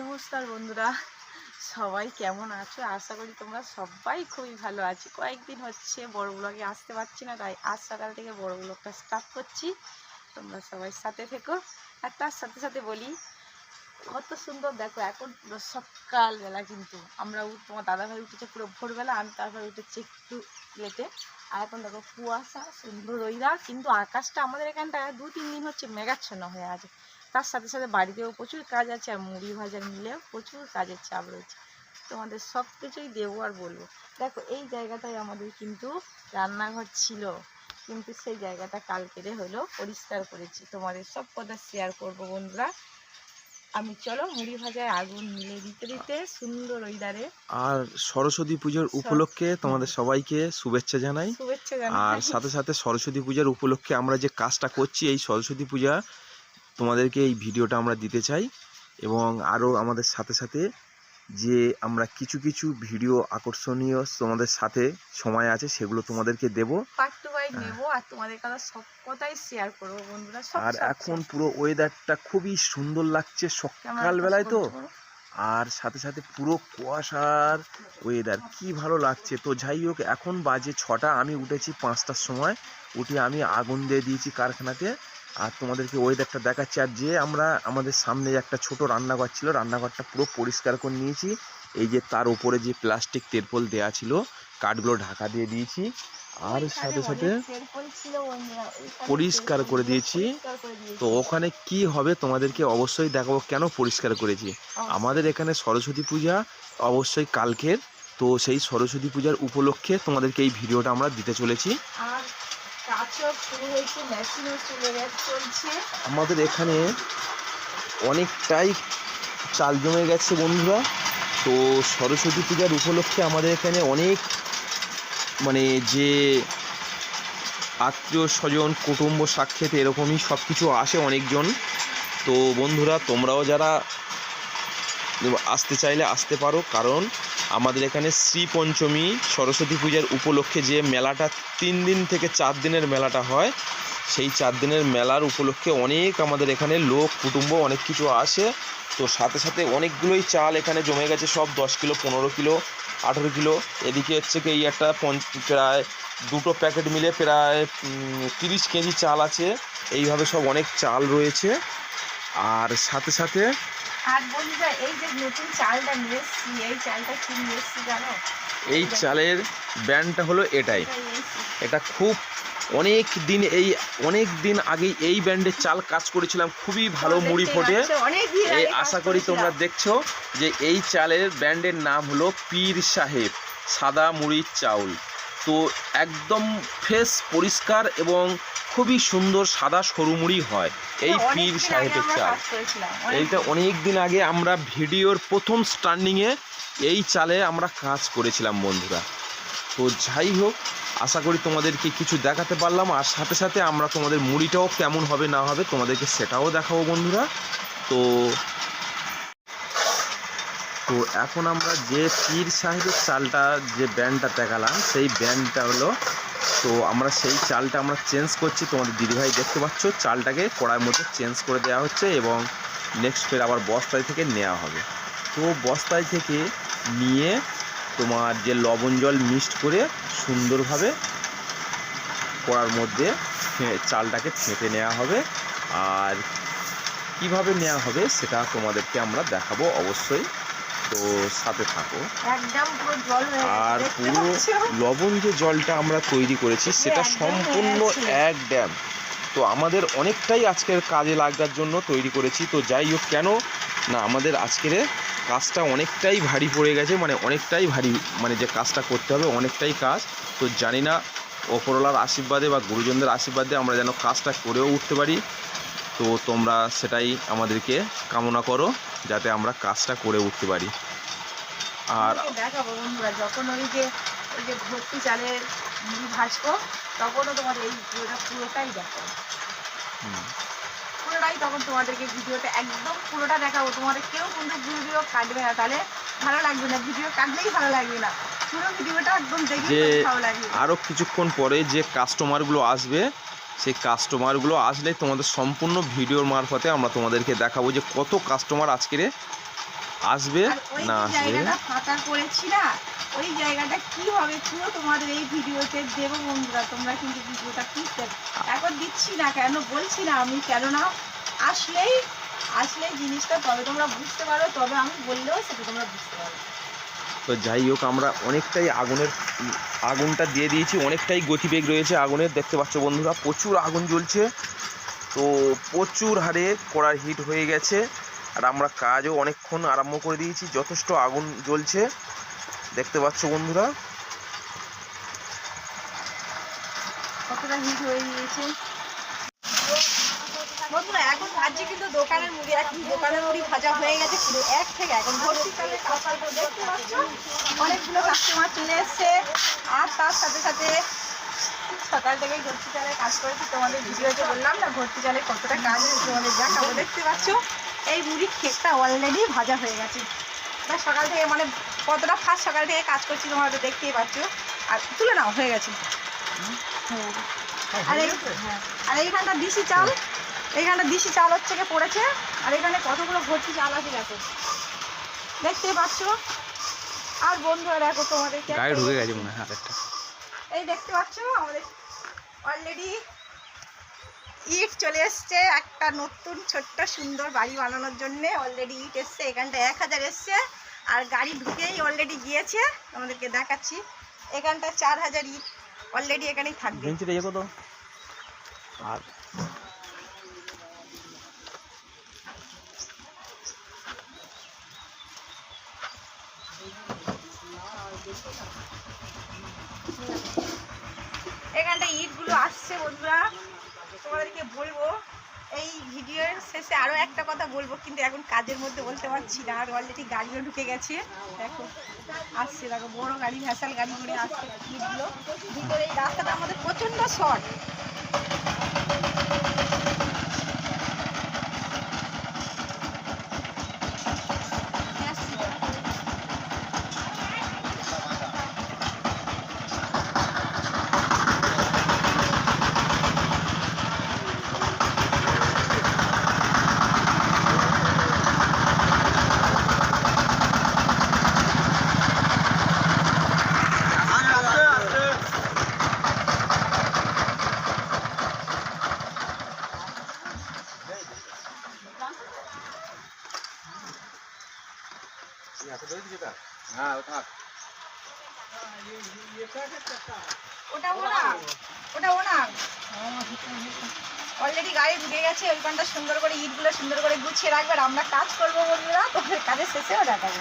নমস্কার বন্ধুরা, সবাই কেমন আছো? আশা করি তোমরা সবাই খুবই ভালো আছো। কয়েকদিন হচ্ছে বড় ব্লগে আসতে পারছি না, তাই আজ সকাল থেকে বড় ব্লগটা স্টার্ট করছি। তোমরা সবাই সাথে থেকো। আর তার সাথে সাথে বলি, কত সুন্দর দেখো, এখন সকালবেলা কিন্তু আমরা তোমার দাদাভাই উঠেছে পুরো ভোরবেলা, আমি তারপরে উঠেছি একটু লেটে আর এখন দেখো, কুয়াশা, সুন্দর রইরা কিন্তু আকাশটা আমাদের এখানটায় দু তিন দিন হচ্ছে মেঘাচ্ছন্ন হয়ে আছে। তার সাথে সাথে বাড়িতেও প্রচুর কাজ আছে আর মুড়ি ভাজার মিলেও প্রচুর কাজের চাপ রয়েছে। তোমাদের সব কিছুই দেবো আর বলব। দেখো এই জায়গাটায় আমাদের কিন্তু রান্নাঘর ছিল। কিন্তু সেই জায়গাটা কালকেরে হলো পরিষ্কার করেছি। তোমাদের সব কথা শেয়ার করব বন্ধুরা। আমি চলো মুড়ি ভাজায় আগুন মিলে দিতে দিতে সুন্দর ওইদারে আর সরস্বতী পুজোর উপলক্ষে তোমাদের সবাইকে শুভেচ্ছা জানাই। শুভেচ্ছা জানাই। আর সাথে সাথে সরস্বতী পূজার উপলক্ষে আমরা যে কাজটা করছি এই সরস্বতী পূজা তোমাদেরকে এই ভিডিওটা আমরা দিতে চাই এবং আরও আমাদের সাথে সাথে যে আমরা কিছু কিছু ভিডিও আকর্ষণীয় তোমাদের সাথে সময় আছে সেগুলো তোমাদেরকে দেব। টু আর তোমাদের কথা সব কথাই শেয়ার করব বন্ধুরা আর এখন পুরো ওয়েদারটা খুবই সুন্দর লাগছে সকালবেলায় তো। আর সাথে সাথে পুরো কুয়াশার ওয়েদার কি ভালো লাগছে। তো যাই হোক এখন বাজে ছটা আমি উঠেছি পাঁচটার সময়। উঠে আমি আগুন দিয়ে দিয়েছি কারখানাতে। আর তোমাদেরকে ওয়েদারটা দেখাচ্ছি। আর যে আমরা আমাদের সামনে একটা ছোট রান্নাঘর ছিল রান্নাঘরটা পুরো পরিষ্কার করে নিয়েছি। এই যে তার উপরে যে প্লাস্টিক তেরপল দেওয়া ছিল কাঠগুলো ঢাকা দিয়ে দিয়েছি। আর সাথে সাথে পরিষ্কার করে দিয়েছি। তো ওখানে কি হবে তোমাদেরকে অবশ্যই দেখাবো কেন পরিষ্কার করেছি? আমাদের এখানে সরস্বতী পূজা অবশ্যই কালকের। তো সেই সরস্বতী পূজার উপলক্ষে তোমাদেরকে এই ভিডিওটা আমরা দিতে চলেছি। আমাদের এখানে অনেকটাই চাল জমে গেছে বন্ধুরা। তো সরস্বতী পূজার উপলক্ষে আমাদের এখানে অনেক মানে যে আত্মীয় স্বজন, কুটুম্ব সাক্ষাৎ এরকমই সব কিছু আসে অনেকজন। তো বন্ধুরা, তোমরাও যারা আসতে চাইলে আসতে পারো, কারণ আমাদের এখানে শ্রী পঞ্চমী, সরস্বতী পূজার উপলক্ষে যে মেলাটা তিন দিন থেকে চার দিনের মেলাটা হয়, সেই চার দিনের মেলার উপলক্ষে অনেক আমাদের এখানে লোক, কুটুম্ব অনেক কিছু আসে। তো সাথে সাথে অনেকগুলোই চাল এখানে জমে গেছে, সব দশ কিলো, পনেরো কিলো, আঠেরো কিলো। এদিকে হচ্ছে কি, এই একটা পঞ্চ, প্রায় দুটো প্যাকেট মিলে প্রায় তিরিশ কেজি চাল আছে। এইভাবে সব অনেক চাল রয়েছে। আর সাথে সাথে আর বন্ধুরা এই যে নতুন চালটা নিয়ে এসছি এই চালটা কি নিয়ে এসছি জানো? এই চালের ব্যান্ডটা হলো এটাই। এটা খুব অনেক দিন এই অনেক দিন আগে এই ব্যান্ডের চাল কাজ করেছিলাম খুবই ভালো মুড়ি ফোটে। এই আশা করি তোমরা দেখছ যে এই চালের ব্র্যান্ডের নাম হলো পীর সাহেব সাদা মুড়ির চাউল। তো একদম ফ্রেশ পরিষ্কার এবং খুবই সুন্দর সাদা সরু মুড়ি হয় এই অনেক পীর সাহেবের চাল। এইটা। অনেক দিন আগে আমরা ভিডিওর প্রথম স্টার্নিংয়ে এই চালে আমরা কাজ করেছিলাম বন্ধুরা। তো যাই হোক আশা করি তোমাদেরকে কিছু দেখাতে পারলাম আর সাথে সাথে আমরা তোমাদের মুড়িটাও কেমন হবে না হবে তোমাদেরকে সেটাও দেখাবো বন্ধুরা। তো তো এখন আমরা যে পীর সাহেবের চালটা, যে ব্যান্ডটা দেখালাম, সেই ব্যান্ডটা হলো, তো আমরা সেই চালটা আমরা চেঞ্জ করছি। তোমাদের দিদিভাই দেখতে পাচ্ছ, চালটাকে কড়াইয়ের মধ্যে চেঞ্জ করে দেওয়া হচ্ছে এবং নেক্সট ফের আবার বস্তায় থেকে নেওয়া হবে। তো বস্তায় থেকে নিয়ে তোমার যে লবণ জল মিক্সড করে সুন্দরভাবে কড়ার মধ্যে চালটাকে ফেটে নেওয়া হবে। আর কীভাবে নেওয়া হবে, সেটা তোমাদেরকে আমরা দেখাবো অবশ্যই। তো সাথে থাকো। হয়ে আর পুরো লবণ যে জলটা আমরা তৈরি করেছি সেটা সম্পূর্ণ এক ড্যাম। তো আমাদের অনেকটাই আজকের কাজে লাগার জন্য তৈরি করেছি। তো যাই হোক কেন? না আমাদের আজকের কাজটা অনেকটাই ভারী পড়ে গেছে মানে অনেকটাই ভারী মানে যে কাজটা করতে হবে অনেকটাই কাজ। তো জানি না ওপরওয়ালার আশীর্বাদে বা গুরুজনদের আশীর্বাদে আমরা যেন কাজটা করেও উঠতে পারি। তো তোমরা সেটাই আমাদেরকে কামনা করো যাতে আমরা কাজটা করে উঠতে পারি। আর তোমাকে দেখাবো বন্ধুরা যখন ওই যে ওই যে ভর্তি চালের মুড়ি ভাজবো তখনও তোমার এই ভিডিওটা পুরোটাই দেখাবো। পুরোটাই তখন তোমাদেরকে ভিডিওটা একদম পুরোটা দেখাবো। তোমাদের কেউ কিন্তু ভিডিও কাটবে না তাহলে ভালো লাগবে না। ভিডিও কাটলেই ভালো লাগবে না। পুরো ভিডিওটা একদম দেখে ভালো লাগবে। আরও কিছুক্ষণ পরে যে কাস্টমারগুলো আসবে সেই কাস্টমারগুলো আসলে তোমাদের সম্পূর্ণ ভিডিওর মারফতে আমরা তোমাদেরকে দেখাবো যে কত কাস্টমার আজকের আসবে না আসবে। ফাঁকা করেছি না ওই জায়গাটা কি হবে পুরো তোমাদের এই ভিডিওতে দেবো বন্ধুরা তোমরা কিন্তু ভিডিওটা এখন দিচ্ছি না কেন বলছি না আমি কেননা আসলেই আসলেই জিনিসটা তবে তোমরা বুঝতে পারো তবে আমি বললেও সেটা তোমরা বুঝতে পারো। তো যাই হোক, আমরা অনেকটাই আগুনের, আগুনটা দিয়ে দিয়েছি, অনেকটাই গতিবেগ রয়েছে আগুনের, দেখতে পাচ্ছ বন্ধুরা, প্রচুর আগুন জ্বলছে। তো প্রচুর হারে কড়ার হিট হয়ে গেছে, আর আমরা কাজও অনেকক্ষণ আরম্ভ করে দিয়েছি, যথেষ্ট আগুন জ্বলছে, দেখতে পাচ্ছ বন্ধুরা। কতটা হিট হয়ে গিয়েছে? বন্ধুরা এখন ভাজছে কিন্তু দোকানের মুড়ি। এখন দোকানের মুড়ি ভাজা হয়ে গেছে পুরো এক থেকে এখন ভর্তি চালে কাঁচালটা দেখতে পাচ্ছ অনেকগুলো কাস্টমার চলে এসছে। আর তার সাথে সাথে সকাল থেকে ভর্তি চালে কাজ করেছি। তোমাদের ভিডিওতে বললাম না ভর্তি চালে কতটা কাজ হয়েছে তোমাদের দেখাবো। দেখতে পাচ্ছ এই মুড়ি খেকটা অলরেডি ভাজা হয়ে গেছে। তা সকাল থেকে মানে কতটা ফার্স্ট সকাল থেকে কাজ করছি তোমরা তো দেখতেই পাচ্ছ। আর তুলে নাও হয়ে গেছে। হ্যাঁ আর এই হ্যাঁ। আর এইখানটা দিশি চাল। এইখানটা দিশি চাল হচ্ছে গিয়ে পড়েছে আর এখানে কতগুলো ভর্তি চাল আছে দেখো। দেখতে পাচ্ছ? আর বন্ধুরা দেখো তোমাদেরকে গায়ে ঢুকে গেছে মনে হয় আরেকটা এই দেখতে পাচ্ছ? আমাদের অলরেডি ইট চলে এসছে একটা নতুন ছোট্ট সুন্দর বাড়ি বানানোর জন্য। অলরেডি ইট এসছে এখানটা এক হাজার এসছে। আর গাড়ি ঢুকেই অলরেডি গিয়েছে। আমাদেরকে দেখাচ্ছি। এখানটা চার হাজার ইট অলরেডি এখানেই থাকবে। আর এখানটা ইটগুলো আসছে বন্ধুরা। তোমাদেরকে বলব, এই ভিডিওর শেষে আরও একটা কথা বলব, কিন্তু এখন কাজের মধ্যে বলতে পারছি না। আর অলরেডি গাড়িও ঢুকে গেছে। দেখো, আসছে, দেখো, বড় গাড়ি ভ্যাসাল গাড়ি করে আসছে ইটগুলো ভিতরে এই রাস্তাটা আমাদের প্রচণ্ড শর্ট ওটা ওনা অলরেডি গাড়ি ঢুকে গেছে, ওইখানটা সুন্দর করে ইটগুলো সুন্দর করে গুছিয়ে রাখবে, আর আমরা কাজ করব বন্ধুরা, তোমাদের কাজের শেষেও দেখাবো।